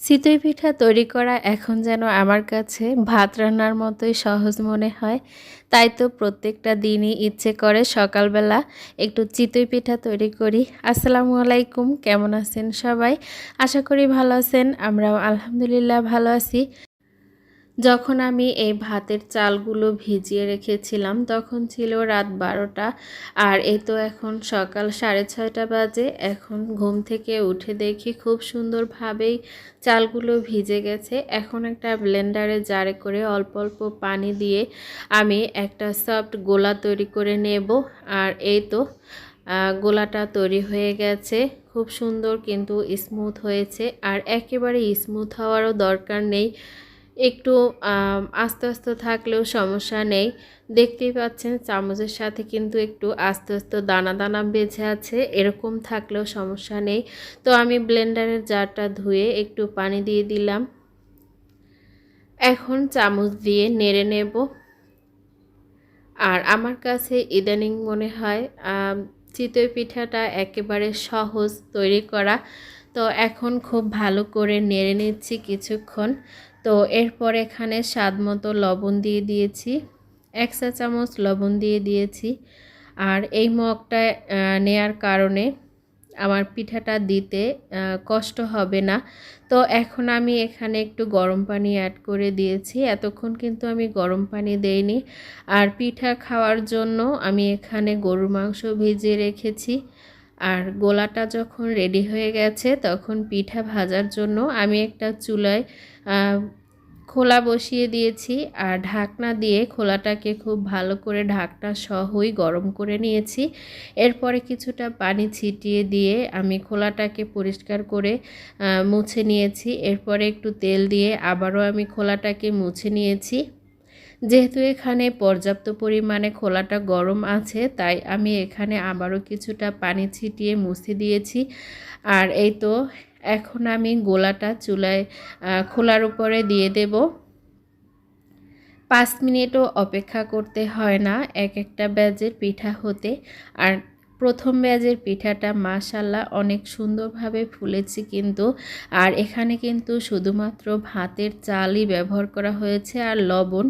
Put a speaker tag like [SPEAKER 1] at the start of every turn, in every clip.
[SPEAKER 1] চিতই পিঠা তৈরি করা এখন যেন আমার কাছে ভাত রান্নার মতোই সহজ মনে হয়। তাই তো প্রত্যেকটা দিনই ইচ্ছে করে সকালবেলা একটু চিতই পিঠা তৈরি করি। আসসালামু আলাইকুম, কেমন আছেন সবাই? আশা করি ভালো আছেন, আমরাও আলহামদুলিল্লাহ ভালো আছি। যখন আমি এই ভাতের চালগুলো ভিজিয়ে রেখেছিলাম, তখন ছিল রাত বারোটা। আর এই তো এখন সকাল সাড়ে ছয়টা বাজে। এখন ঘুম থেকে উঠে দেখি খুব সুন্দরভাবেই চালগুলো ভিজে গেছে। এখন একটা ব্লেন্ডারে জারে করে অল্প অল্প পানি দিয়ে আমি একটা সফট গোলা তৈরি করে নেব। আর এই তো গোলাটা তৈরি হয়ে গেছে। খুব সুন্দর কিন্তু স্মুথ হয়েছে। আর একেবারে স্মুথ হওয়ারও দরকার নেই। একটু আস্তে আস্তে থাকলেও সমস্যা নেই। দেখতেই পাচ্ছেন চামচের সাথে কিন্তু একটু আস্তে আস্তে দানা দানা বেঁচে আছে, এরকম থাকলেও সমস্যা নেই। তো আমি ব্লেন্ডারের জারটা ধুয়ে একটু পানি দিয়ে দিলাম। এখন চামচ দিয়ে নেড়ে নেব। আর আমার কাছে ইদানিং মনে হয় চিতই পিঠাটা একেবারে সহজ তৈরি করা। তো এখন খুব ভালো করে নেড়ে নিচ্ছি কিছুক্ষণ। তো এরপর এখানে স্বাদ মতো লবণ দিয়ে দিয়েছি, এক চা চামচ লবণ দিয়ে দিয়েছি। আর এই মগটা নেয়ার কারণে আমার পিঠাটা দিতে কষ্ট হবে না। তো এখন আমি এখানে একটু গরম পানি অ্যাড করে দিয়েছি। এতক্ষণ কিন্তু আমি গরম পানি দেইনি। আর পিঠা খাওয়ার জন্য আমি এখানে গরুর মাংস ভিজিয়ে রেখেছি। আর গোলাটা যখন রেডি হয়ে গেছে, তখন পিঠা ভাজার জন্য আমি একটা চুলায় খোলা বসিয়ে দিয়েছি। আর ঢাকনা দিয়ে খোলাটাকে খুব ভালো করে ঢাকনা সহই গরম করে নিয়েছি। এরপরে কিছুটা পানি ছিটিয়ে দিয়ে আমি খোলাটাকে পরিষ্কার করে মুছে নিয়েছি। এরপরে একটু তেল দিয়ে আবারও আমি খোলাটাকে মুছে নিয়েছি। যেহেতু এখানে পর্যাপ্ত পরিমাণে খোলাটা গরম আছে, তাই আমি এখানে আবারও কিছুটা পানি ছিটিয়ে মুছে দিয়েছি। আর এই তো, এখন আমি গোলাটা চুলায় খোলার উপরে দিয়ে দেব। পাঁচ মিনিটও অপেক্ষা করতে হয় না, এক একটা ব্যাজের পিঠা হতে। আর প্রথম ব্যাজের পিঠাটা মাশাল্লাহ অনেক সুন্দরভাবে ফুলেছে কিন্তু। আর এখানে কিন্তু শুধুমাত্র ভাতের চালই ব্যবহার করা হয়েছে আর লবণ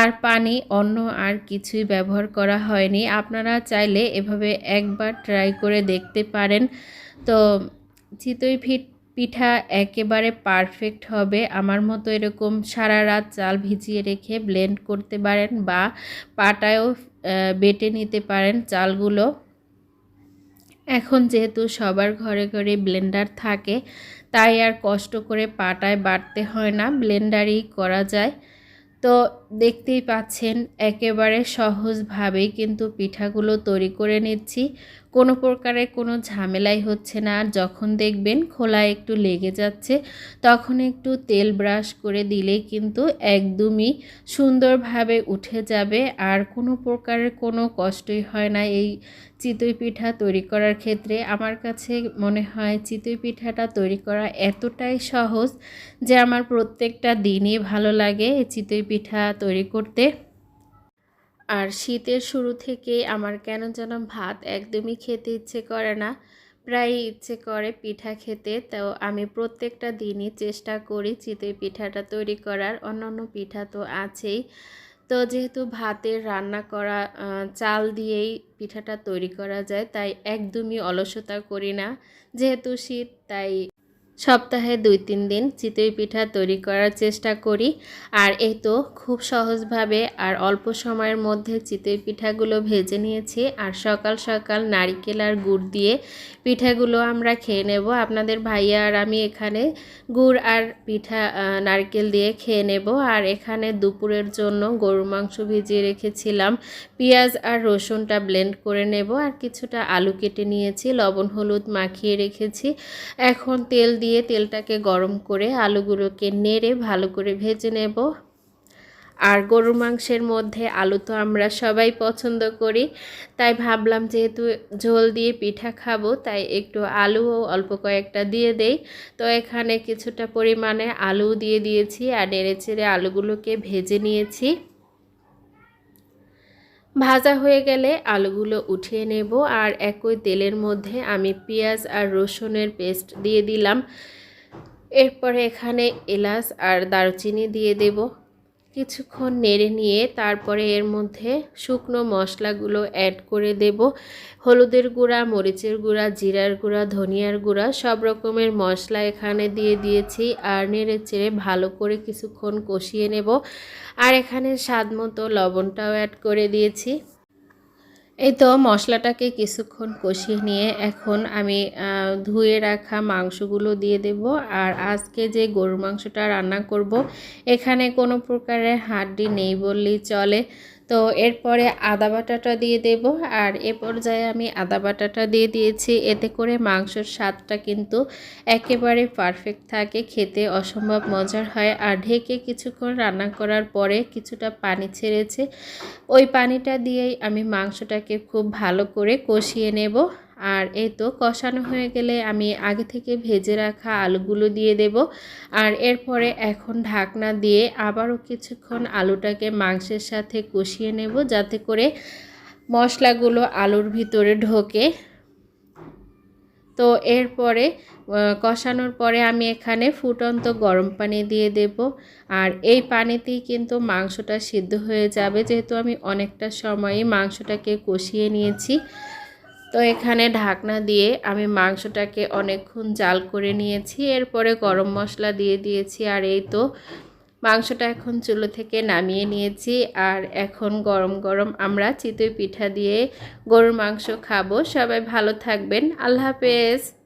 [SPEAKER 1] আর পানি অন্য আর কিছুই ব্যবহার করা হয়নি। আপনারা চাইলে এভাবে একবার ট্রাই করে দেখতে পারেন। তো চিতই ফিট পিঠা একেবারে পারফেক্ট হবে। আমার মতো এরকম সারা রাত চাল ভিজিয়ে রেখে ব্লেন্ড করতে পারেন বা পাটায়ও বেটে নিতে পারেন চালগুলো। এখন যেহেতু সবার ঘরে ঘরে ব্লেন্ডার থাকে, তাই আর কষ্ট করে পাটায় বাটতে হয় না, ব্লেন্ডারই করা যায়। তো দেখতেই পাচ্ছেন, একেবারে সহজভাবেই কিন্তু পিঠাগুলো তৈরি করে নিচ্ছি। কোনো প্রকারের কোনো ঝামেলাই হচ্ছে না। আর যখন দেখবেন খোলা একটু লেগে যাচ্ছে, তখন একটু তেল ব্রাশ করে দিলেই কিন্তু একদমই সুন্দরভাবে উঠে যাবে। আর কোনো প্রকারের কোনো কষ্টই হয় না এই চিতই পিঠা তৈরি করার ক্ষেত্রে। আমার কাছে মনে হয় চিতই পিঠাটা তৈরি করা এতটাই সহজ যে আমার প্রত্যেকটা দিনই ভালো লাগে। এই চিতই পিঠা তৈরি করতে। আর শীতের শুরু থেকে আমার কেন যেন ভাত একদমই খেতে ইচ্ছে করে না। প্রায় ইচ্ছে করে পিঠা খেতে। তো আমি প্রত্যেকটা দিনই চেষ্টা করি চিতই পিঠাটা তৈরি করার। অন্যান্য পিঠা তো আছেই। তো যেহেতু ভাতের রান্না করা চাল দিয়েই পিঠাটা তৈরি করা যায়, তাই একদমই অলসতা করি না। যেহেতু শীত, তাই সপ্তাহে দুই তিন দিন চিতই পিঠা তৈরি করার চেষ্টা করি। আর এই তো খুব সহজভাবে আর অল্প সময়ের মধ্যে চিতই পিঠাগুলো ভেজে নিয়েছি। আর সকাল সকাল নারিকেল আর গুড় দিয়ে পিঠাগুলো আমরা খেয়ে নেব। আপনাদের ভাইয়া আর আমি এখানে গুড় আর পিঠা নারকেল দিয়ে খেয়ে নেব। আর এখানে দুপুরের জন্য গরুর মাংস ভিজিয়ে রেখেছিলাম। পেঁয়াজ আর রসুনটা ব্লেন্ড করে নেব। আর কিছুটা আলু কেটে নিয়েছি, লবণ, হলুদ মাখিয়ে রেখেছি। এখন তেল দিয়ে তেলটাকে গরম করে আলুগুলোকে নেড়ে ভালো করে ভেজে নেব। আর গরুর মাংসের মধ্যে আলু তো আমরা সবাই পছন্দ করি, তাই ভাবলাম যেহেতু ঝোল দিয়ে পিঠা খাব, তাই একটু আলুও অল্প কয়েকটা দিয়ে দেই। তো এখানে কিছুটা পরিমাণে আলু দিয়ে দিয়েছি আর নেড়ে চেড়ে আলুগুলোকে ভেজে নিয়েছি। ভাজা হয়ে গেলে আলুগুলো উঠিয়ে নেব আর একই তেলের মধ্যে আমি পেঁয়াজ আর রসুনের পেস্ট দিয়ে দিলাম। এরপরে এখানে এলাচ আর দারুচিনি দিয়ে দেব। কিছুক্ষণ নেড়ে নিয়ে তারপরে এর মধ্যে শুকনো মশলাগুলো অ্যাড করে দেব। হলুদের গুঁড়া, মরিচের গুঁড়া, জিরার গুঁড়া, ধনিয়ার গুঁড়া, সব রকমের মশলা এখানে দিয়ে দিয়েছি আর নেড়ে চেড়ে ভালো করে কিছুক্ষণ কষিয়ে নেব। আর এখানে স্বাদ মতো লবণটাও অ্যাড করে দিয়েছি। এই তো মশলাটাকে কিছুক্ষণ কষিয়ে নিয়ে এখন আমি ধুয়ে রাখা মাংসগুলো দিয়ে দেব। আর আজকে যে গরুর মাংসটা রান্না করব, এখানে কোনো প্রকারের হাড্ডি নেই বললেই চলে। তো এরপরে আদা বাটাটা দিয়ে দেব। আর এ পর্যায়ে আমি আদা বাটাটা দিয়ে দিয়েছি। এতে করে মাংসর স্বাদটা কিন্তু একেবারে পারফেক্ট থাকে। খেতে অসম্ভব মজার হয়। আর ঢেকে কিছুক্ষণ রান্না করার পরে কিছুটা পানি ছেড়েছে। ওই পানিটা দিয়েই আমি মাংসটাকে খুব ভালো করে কষিয়ে নেব। আর এই তো কষানো হয়ে গেলে আমি আগে থেকে ভেজে রাখা আলুগুলো দিয়ে দেব। আর এরপরে এখন ঢাকনা দিয়ে আবারও কিছুক্ষণ আলুটাকে মাংসের সাথে কষিয়ে নেব যাতে করে মশলাগুলো আলুর ভিতরে ঢোকে। তো এরপরে কষানোর পরে আমি এখানে ফুটন্ত গরম পানি দিয়ে দেব। আর এই পানিতেই কিন্তু মাংসটা সিদ্ধ হয়ে যাবে। যেহেতু আমি অনেকটা সময়ই মাংসটাকে কষিয়ে নিয়েছি তো এখানে ঢাকনা দিয়ে আমি মাংসটাকে অনেকক্ষণ জাল করে নিয়েছি, এরপরে গরম মশলা দিয়ে দিয়েছি, আর এই তো মাংসটা এখন চুলো থেকে নামিয়ে নিয়েছি, আর এখন গরম গরম আমরা চিতই পিঠা দিয়ে গরুর মাংস খাব। সবাই ভালো থাকবেন, আল্লাহ হাফেজ।